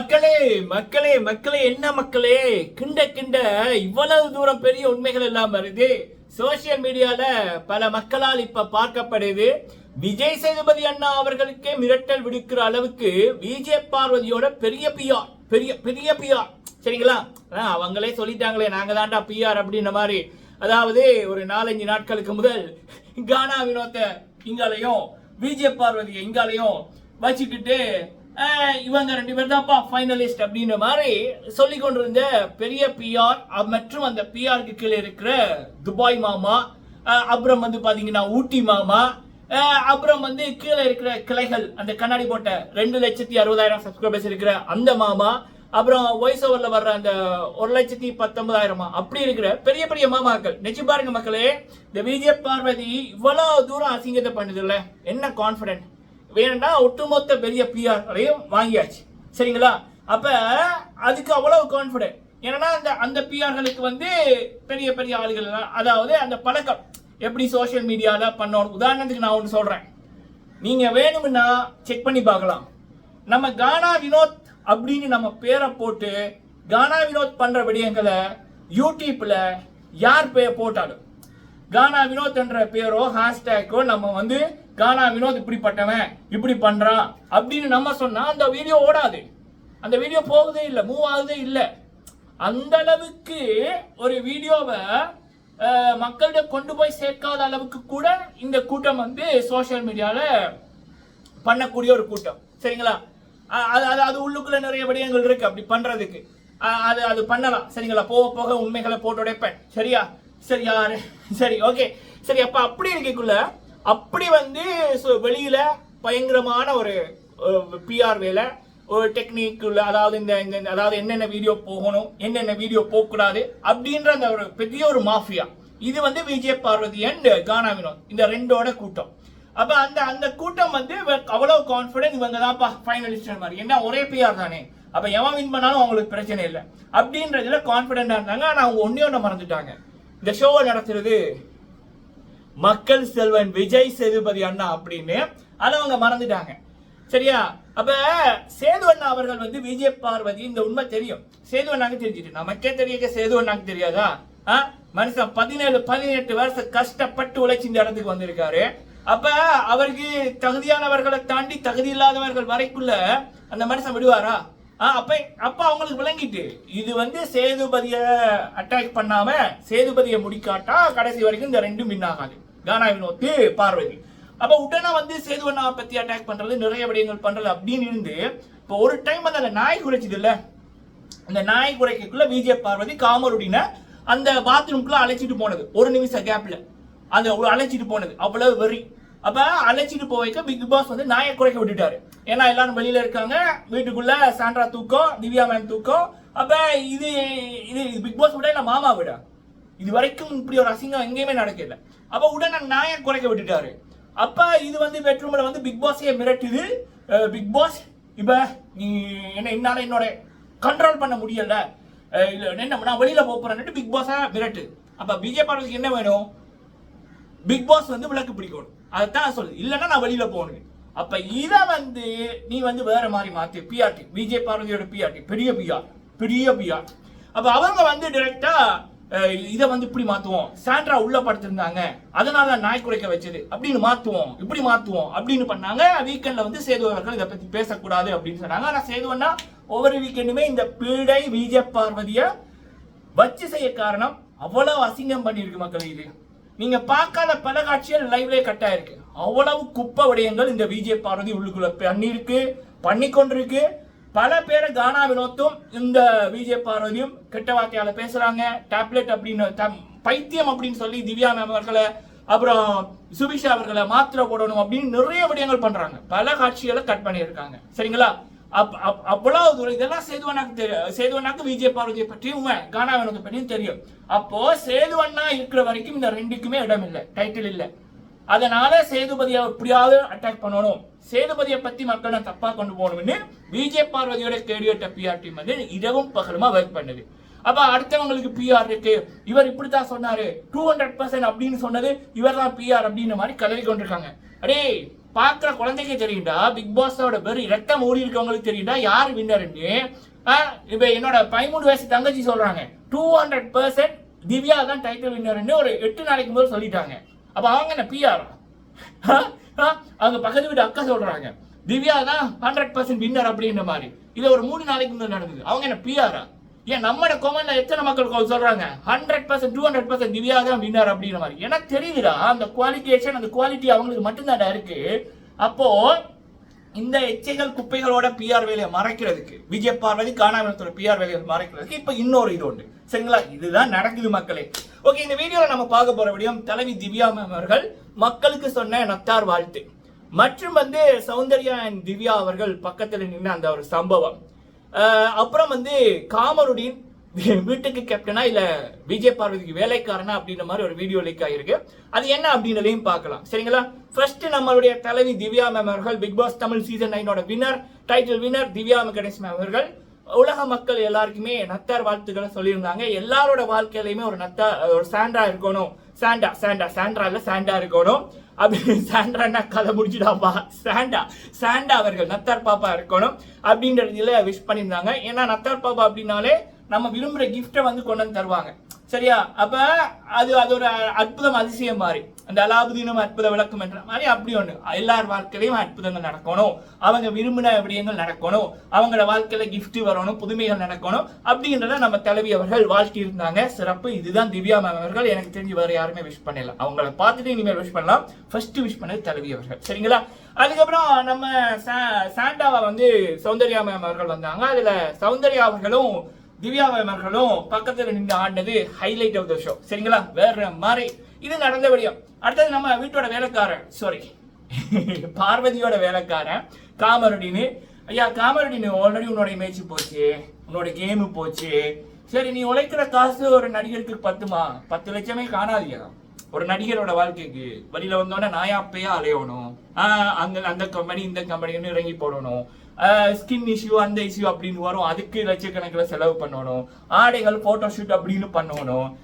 மக்களே மக்களே மக்களே என்ன மக்களே? கிண்ட கிண்ட இவ்வளவு தூரம் பெரிய உண்மைகள் எல்லாம் வருது. சோசியல் மீடியால பல மக்களால் இப்ப பார்க்கப்படுது. விஜய் சேதுபதி அண்ணா அவர்களுக்கே மிரட்டல் விடுக்கிற அளவுக்கு விஜய் பார்வதியோட பெரிய பிஆர் பெரிய பெரிய பிஆர் சரிங்களா? அவங்களே சொல்லிட்டாங்களே நாங்க தாண்டா பிஆர் அப்படின்ற மாதிரி. அதாவது ஒரு நாலஞ்சு நாட்களுக்கு முதல் கானா வினோத்த இங்காலையும் விஜய் பார்வதி இங்காலையும் வச்சுக்கிட்டு இவங்க ரெண்டு பேர் தான்ப்பா ஃபைனலிஸ்ட் அப்படின்ற மாதிரி சொல்லி கொண்டிருந்த பெரிய பிஆர் மற்றும் அந்த பிஆருக்கு கீழே இருக்கிற துபாய் மாமா அப்புறம் வந்து பார்த்தீங்கன்னா ஊட்டி மாமா அப்புறம் வந்து கீழே இருக்கிற கிளைகள் அந்த கண்ணாடி போட்ட ரெண்டு லட்சத்தி அறுபதாயிரம் சப்ஸ்கிரைபர்ஸ் இருக்கிற அந்த மாமா அப்புறம் வாய்ஸ் ஓவரில் வர்ற அந்த ஒரு லட்சத்தி பத்தொன்பதாயிரமா அப்படி இருக்கிற பெரிய பெரிய மாமாக்கள். நெச்சு பாருங்க மக்களே இந்த விஜய பார்வதி இவ்வளோ தூரம் அசிங்கத்தை பண்ணுதுல்ல? என்ன கான்ஃபிடென்ட் வேணும்னா ஒட்டுமொத்த பெரிய பிஆரையும் வாங்கியாச்சு. சரிங்களா? அப்போ அதுக்கு அவ்வளவு கான்ஃபிடென்ட் ஏன்னா அந்த அந்த பிஆர்களுக்கு வந்து பெரிய பெரிய ஆளுகள் அதாவது அந்த பழக்கம். எப்படி சோஷியல் மீடியாவில் பண்ணணும்? உதாரணத்துக்கு நான் ஒன்று சொல்கிறேன் நீங்கள் வேணும்னா செக் பண்ணி பார்க்கலாம். நம்ம கானா வினோத் அப்படின்னு நம்ம பேரை போட்டு கானா வினோத் பண்ணுற விடயங்களை யூடியூப்பில் யார் பேர் போட்டாலும் கானா வினோத் என்ற பேரோ ஹேஷ்டேக்கோ நம்ம வந்து கானா வினோத் இப்படிப்பட்டவன் இப்படி பண்றான் அப்படின்னு நம்ம சொன்னா அந்த வீடியோ ஓடாது. அந்த வீடியோ போகுதே இல்லை மூவ் ஆகுதே இல்லை. அந்த அளவுக்கு ஒரு வீடியோவை மக்கள்கிட்ட கொண்டு போய் சேர்க்காத அளவுக்கு கூட இந்த கூட்டம் வந்து சோஷியல் மீடியால பண்ணக்கூடிய ஒரு கூட்டம். சரிங்களா? அது அது அது உள்ளுக்குள்ள நிறைய விடயங்கள் இருக்கு. அப்படி பண்றதுக்கு. அது அது பண்ணலாம். சரிங்களா? போக போக உண்மைகளை போட்டு உடைப்பேன். சரியா? சரி யாரு? சரி ஓகே சரி அப்ப அப்படி இருக்கக்குள்ள அப்படி வந்து வெளியில பயங்கரமான ஒரு பிஆர் வேலை ஒரு டெக்னிக் உள்ள அதாவது இந்த இந்த இந்த- அதாவது என்னென்ன வீடியோ போகணும் என்னென்ன வீடியோ போகக்கூடாது அப்படின்ற அந்த ஒரு பெரிய ஒரு மாஃபியா இது வந்து விஜய் பார்வதி அண்ட் கானா வினோத் இந்த ரெண்டோட கூட்டம். அப்ப அந்த அந்த கூட்டம் வந்து அவ்வளவு கான்பிடன்ஸ் இவங்க தான்ப்பா ஃபைனலிஸ்ட் மாதிரி. என்ன ஒரே பிஆர் தானே. அப்ப எவன் வின் பண்ணாலும் அவங்களுக்கு பிரச்சனை இல்லை. அப்படின்றதுல கான்பிடண்டா இருந்தாங்க. ஆனா அவங்க ஒன்னே ஒன்னு மறந்துட்டாங்க. இந்த ஷோவை நடத்துறது மக்கள் செல்வன் விஜய் சேதுபதி அண்ணா அப்படின்னு அதை அவங்க மறந்துட்டாங்க. சரியா? அப்ப சேது அண்ணா அவர்கள் வந்து விஜய பார்வதி இந்த உண்மை தெரியும். சேது அண்ணாக்கு தெரிஞ்சுட்டு நமக்கே தெரியக்க சேது அண்ணாக்கு தெரியாதா? ஆ? மனுஷன் பதினேழு பதினெட்டு வருஷம் கஷ்டப்பட்டு உழைச்சி இந்த இடத்துக்கு வந்திருக்காரு. அப்ப அவருக்கு தகுதியானவர்களை தாண்டி தகுதி இல்லாதவர்கள் வரைக்குள்ள அந்த மனுஷன் விடுவாரா? ஆ, அப்ப அப்ப அவங்களுக்கு விளங்கிட்டு இது வந்து சேதுபதிய அட்டாக் பண்ணாம சேதுபதியை முடிக்காட்டா கடைசி வரைக்கும் இந்த ரெண்டும் மின்னாகாது ஆகாது கானா வினோத்து பார்வதி அப்ப உடனே வந்து சேதுவண்ணா பத்தி அட்டாக் பண்றது நிறைய விடயங்கள் பண்றது அப்படின்னு இருந்து இப்போ ஒரு டைம் வந்து அந்த நாய் குறைச்சது இல்ல அந்த நாய் குறைக்கக்குள்ள விஜய பார்வதி காமருடின அந்த பாத்ரூம்குள்ள அழைச்சிட்டு போனது. ஒரு நிமிஷம் கேப்ல அந்த அழைச்சிட்டு போனது. அவ்வளவு வெறி. அப்ப அழைச்சிட்டு போவைக்க பிக் பாஸ் வந்து நாயை குறைக்க விட்டுட்டாரு. ஏன்னா எல்லாரும் வெளியில இருக்காங்க. வீட்டுக்குள்ள சாண்ட்ரா தூக்கம் திவ்யா மேம் தூக்கம். அப்ப இது இது பிக் பாஸ் விட இல்ல மாமா விட? இது வரைக்கும் இப்படி ஒரு அசிங்கம் எங்கேயுமே நடக்கல. அப்ப உடனே நாயை குறைக்க விட்டுட்டாரு. அப்ப இது வந்து பெட்ரூம்ல வந்து பிக் பாஸையே மிரட்டுது. பிக் பாஸ் இப்ப நீ என்ன என்னால என்னோட கண்ட்ரோல் பண்ண முடியல. என்ன நான் வெளியில போப் பிக் பாஸா மிரட்டு. அப்ப பிஜே பார்வதிக்கு என்ன வேணும்? பிக் பாஸ் வந்து விளக்கு பிடிக்கணும். அதைத்தான் சொல்லுது இல்லைன்னா நான் வெளியில போகணும். அப்ப இத வந்து நீ வந்து வேற மாதிரி மாத்தி. பிஆர்டி விஜய் பார்வதியோட பிஆர்டி பெரிய பிஆர் பெரிய பிஆர் அப்ப அவங்க வந்து டைரக்டா இதை வந்து இப்படி மாத்துவோம். சாண்ட்ரா உள்ள படுத்திருந்தாங்க. அதனால நாய் குறைக்க வச்சது. அப்படின்னு மாத்துவோம். இப்படி மாத்துவோம். அப்படின்னு பண்ணாங்க. வீக்கெண்ட்ல வந்து சேது அவர்கள் இதை பத்தி பேசக்கூடாது அப்படின்னு சொன்னாங்க. ஆனா சேதுவன்னா ஒவ்வொரு வீக்கெண்டுமே இந்த பீடை விஜய பார்வதிய வச்சு செய்ய காரணம் அவ்வளவு அசிங்கம் பண்ணியிருக்கு மக்கள் இது. நீங்க பார்க்காத பல காட்சிகள் லைவ்லயே கட் ஆயிருக்கு. அவ்வளவு குப்பை விடயங்கள் இந்த விஜய பார்வதி உள்ளுக்குள்ள பண்ணிருக்கு பண்ணி கொண்டிருக்கு பல பேரை கானா வினோத்தும் இந்த விஜய் பார்வதியும் கெட்ட வார்த்தையால பேசுறாங்க. டேப்லெட் அப்படின்னு தம்- பைத்தியம் அப்படின்னு சொல்லி திவ்யா மேம் அவர்களை அப்புறம் சுபிஷா அவர்களை மாத்திரை போடணும் அப்படின்னு நிறைய விடயங்கள் பண்றாங்க. பல காட்சிகளை கட் பண்ணியிருக்காங்க. சரிங்களா? அப்- அப்- அவ்வளவு தூரம் இதெல்லாம் சேதுவனாக்கு தெரியும் சேதுவனாக்கு விஜய் பார்வதியை பற்றியும் உண்மை, கானா வினோத்தை பற்றியும் தெரியும். அப்போ சேதுவண்ணா இருக்கிற வரைக்கும் இந்த ரெண்டுக்குமே இடம் இல்லை டைட்டில் இல்லை. அதனால சேதுபதியை எப்படியாவது அட்டாக் பண்ணணும். சேதுபதியை பத்தி மக்களை தப்பா கொண்டு போகணும்னு விஜய் பார்வதியோட கேடியோட்ட பிஆர் டீம் வந்து இரவும் பகலுமா ஒர்க் பண்ணுது. அப்ப அடுத்தவங்களுக்கு பிஆர் இருக்கு. இவர் இப்படித்தான் சொன்னாரு. டூ ஹண்ட்ரட் பர்சன்ட் அப்படின்னு சொன்னது இவர் தான் பிஆர் அப்படின்ற மாதிரி கலவி கொண்டிருக்காங்க. அடே பார்க்குற குழந்தைக்கு தெரியுண்டா பிக் பாஸோட பேர் ரத்தம் ஓடி இருக்கவங்களுக்கு தெரியுண்டா யார் வின்னர்னு இப்போ என்னோட பதிமூணு வயசு தங்கச்சி சொல்றாங்க. டூ ஹண்ட்ரட் பர்சன்ட் திவ்யா தான் டைட்டில் வின்னர்னு ஒரு எட்டு நாளைக்கு முதல் சொல்லிட்டாங்க. அப்போ அவங்க என்ன பிஆர் அவங்க பக்கத்து வீட்டு அக்கா சொல்றாங்க. திவ்யா தான் ஹண்ட்ரட் பர்சன்ட் வின்னர் அப்படின்ற மாதிரி. இது ஒரு மூணு நாளைக்கு முன்னாடி நடந்தது. அவங்க என்ன பிஆரா ஏன் நம்மட கொமெண்ட்ல எத்தனை மக்கள் சொல்றாங்க? Hundred percent to hundred percent Divya தான் வின்னர் அப்படின்ற மாதிரி. எனக்கு தெரியுதுடா அந்த குவாலிஃபிகேஷன் அந்த குவாலிட்டி அவங்களுக்கு மட்டும்தான்டா இருக்கு. அப்போ இந்த எச்சைகள் குப்பைகளோட பிஆர் வேலையை மறைக்கிறதுக்கு விஜய் பார்வதி காணாமலத்தோட பிஆர் வேலையை மறைக்கிறதுக்கு இப்போ இன்னொரு இது உண்டு. சரிங்களா? இதுதான் நடக்குது மக்களே. ஓகே இந்த வீடியோல நம்ம பார்க்க போற விடியம் தலைவி திவ்யா மேம் அவர்கள் மக்களுக்கு சொன்ன நத்தார் வாழ்த்து. மற்றும் வந்து சௌந்தர்யா அண்ட் திவ்யா அவர்கள் பக்கத்துல நின்று அந்த ஒரு சம்பவம். அப்புறம் வந்து காமருடின் வீட்டுக்கு கேப்டனா இல்ல விஜய் பார்வதிக்கு வேலைக்காரனா அப்படின்ற மாதிரி ஒரு வீடியோ லீக் ஆகிருக்கு அது என்ன அப்படின்றதையும் பார்க்கலாம். சரிங்களா? ஃபர்ஸ்ட் நம்மளுடைய தலைவி திவ்யா மேம் அவர்கள் Bigg Boss Tamil season நைனோட winner title winner Divya Ganesh ma'am அவர்கள். உலக மக்கள் எல்லாருக்குமே நத்தார் வாழ்த்துக்களை சொல்லியிருந்தாங்க. எல்லாரோட வாழ்க்கையிலையுமே ஒரு நத்தா ஒரு சாண்டா இருக்கணும். சாண்டா சாண்டா சாண்டா இல்ல சாண்டா இருக்கணும். அப்படி சாண்ட்ரான்னா கதை முடிச்சுடாப்பா சாண்டா சாண்டா அவர்கள் நத்தார் பாப்பா இருக்கணும் அப்படின்றதுல விஷ் பண்ணியிருந்தாங்க. ஏன்னா நத்தார் பாப்பா அப்படின்னாலே நம்ம விரும்புகிற கிஃப்ட்டை வந்து கொண்டு வந்து தருவாங்க. சரியா? அப்போ அது அது ஒரு அற்புதம் அதிசயம் மாதிரி. அந்த அலாபுதீனம் அற்புத விளக்கம் என்ற மாதிரி அப்படி ஒன்று எல்லார் வாழ்க்கையிலையும் அற்புதங்கள் நடக்கணும். அவங்க விரும்பின விடயங்கள் நடக்கணும். அவங்களோட வாழ்க்கையில் கிஃப்ட் வரணும் புதுமைகள் நடக்கணும் அப்படின்றத நம்ம தலைவி அவர்கள் வாழ்த்தி இருந்தாங்க. சிறப்பு. இதுதான் திவ்யா மேம் அவர்கள். எனக்கு தெரிஞ்சு வேறு யாருமே விஷ் பண்ணல. அவங்கள பார்த்துட்டு இனிமேல் விஷ் பண்ணலாம். ஃபர்ஸ்ட் விஷ் பண்ணது தலைவி அவர்கள். சரிங்களா? அதுக்கப்புறம் நம்ம சா- சாண்டாவா வந்து சௌந்தர்யா மேம் அவர்கள் வந்தாங்க. அதில் சௌந்தர்யா அவர்களும் திவ்யா மேம் அவர்களும் நின்று ஆடினது ஹைலைட் ஆஃப் த ஷோ சரிங்களா? வேற மாதிரி இது நடந்த விடியம். அடுத்தது நம்ம வீட்டோட வேலைக்காரன். சாரி பார்வதியோட வேலைக்காரன் காமரடின்னு ஐயா காமரடின்னு ஆல்ரெடி உன்னோட இமேஜ் போச்சு. உன்னோட கேமு போச்சு. சரி நீ உழைக்கிற காசு ஒரு நடிகருக்கு பத்துமா? பத்து லட்சமே காணாதியா? ஒரு நடிகரோட வாழ்க்கைக்கு வெளியில வந்தோடனே நாயா அப்பயா அலையணும்? ஆஹ் அங்க அந்த கம்பெனி இந்த கம்பெனின்னு இறங்கி போடணும். ஸ்கின் இஷ்யூ அந்த இஷ்யூ அப்படின்னு வரும். அதுக்கு லட்சக்கணக்கில் செலவு பண்ணணும். ஆடைகள் போட்டோ ஷூட் அப்படின்னு பண்ணணும்.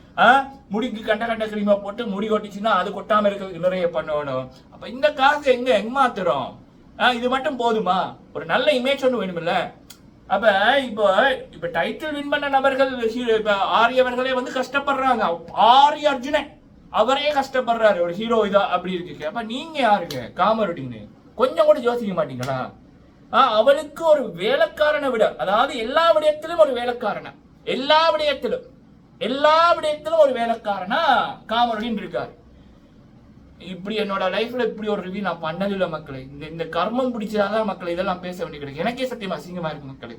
முடிக்கு கண்ட கண்ட கிரீமா போட்டு முடி கொட்டிச்சுன்னா அது கொட்டாம இருக்க நிறைய பண்ணணும். அப்ப இந்த காசு எங்க எங்க மாத்துறோம் இது மட்டும் போதுமா? ஒரு நல்ல இமேஜ் ஒன்று வேணுமில்ல. அப்ப இப்போ இப்ப டைட்டில் வின் பண்ண நபர்கள் இப்ப ஆரியவர்களே வந்து கஷ்டப்படுறாங்க. ஆரிய அர்ஜுனன். அவரே கஷ்டப்படுறாரு. ஒரு ஹீரோ இதா அப்படி இருக்கு அப்ப நீங்க யாருங்க? காமருடின்னு கொஞ்சம் கூட யோசிக்க மாட்டீங்களா? ஆ, அவளுக்கு ஒரு வேலைக்காரனை விட அதாவது எல்லா விடயத்திலும் ஒரு வேலைக்காரனா? எல்லா விடயத்திலும். எல்லா விடயத்திலும் ஒரு வேலைக்காரனா காமருடின் இருக்காரு. இப்படி என்னோட லைஃப்ல இப்படி ஒரு ரிவ்யூ நான் பண்ணதில்லை மக்களை. இந்த இந்த கர்மம் பிடிச்சதாதான் மக்களை இதெல்லாம் பேச வேண்டிய கிடைக்கும் எனக்கே சத்தியமா அசிங்கமா இருக்கு மக்களே.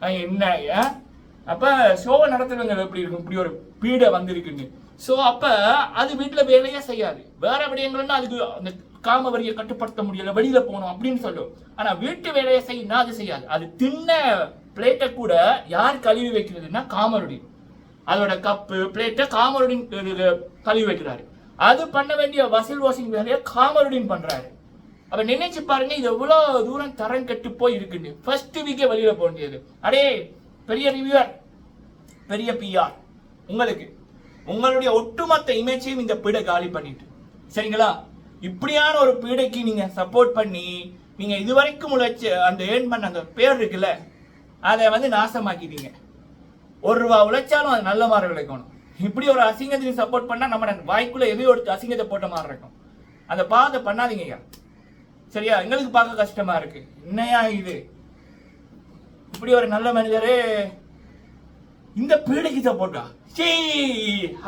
என்ன அப்போ ஷோவை நடத்துறவங்க எப்படி இருக்கும்? இப்படி ஒரு பீடை வந்திருக்குன்னு. ஸோ அப்போ அது வீட்டில் வேலையே செய்யாது. வேற விடயங்கள்னா அதுக்கு அந்த காம வரியை கட்டுப்படுத்த முடியல வெளியில போகணும் அப்படின்னு சொல்லும். ஆனா வீட்டு வேலையை செய்யினா அது செய்யாது. அது தின்ன பிளேட்டை கூட யார் கழுவி வைக்கிறதுன்னா காமருடி அதோட கப்பு பிளேட்டை காமருடின் கழுவி வைக்கிறாரு. அது பண்ண வேண்டிய வசூல் வாஷிங் வேலையை காமருடின் பண்றாரு. அப்ப நினைச்சு பாருங்க இது எவ்வளவு தூரம் தரம் கெட்டு போய் இருக்குன்னு ஃபர்ஸ்ட் வீக்கே வெளியில போக வேண்டியது. அடே பெரிய ரிவ்யூவர் பெரிய பிஆர் உங்களுக்கு உங்களுடைய ஒட்டுமொத்த இமேஜையும் இந்த பீடை காலி பண்ணிட்டு. சரிங்களா? இப்படியான ஒரு பீடைக்கு நீங்க சப்போர்ட் பண்ணி நீங்க இதுவரைக்கும் உழைச்சி அந்த ஏர்ன் பண்ண அந்த பேர் இருக்குல்ல அதை வந்து நாசமாக்கிட்டீங்க. ஒரு ரூபா உழைச்சாலும் அது நல்ல மாதிரி விளைக்கணும் இப்படி ஒரு அசிங்கத்துக்கு சப்போர்ட் பண்ணா நம்ம வாய்க்குள்ள எதையோ எடுத்து அசிங்கத்தை போட்ட மாதிரி இருக்கும். அந்த பாதை பண்ணாதீங்க சரியா? எங்களுக்கு பார்க்க கஷ்டமா இருக்கு. என்னையா இது? இப்படி ஒரு நல்ல மனிதரே இந்த பீடைக்கு சப்போர்ட்டா சீ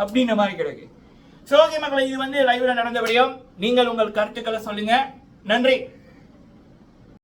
அப்படின்ற மாதிரி கிடக்கு. சோகி மக்களை இது வந்து லைவ்ல நடந்தபடியும் நீங்கள் உங்கள் கருத்துக்களை சொல்லுங்க. நன்றி.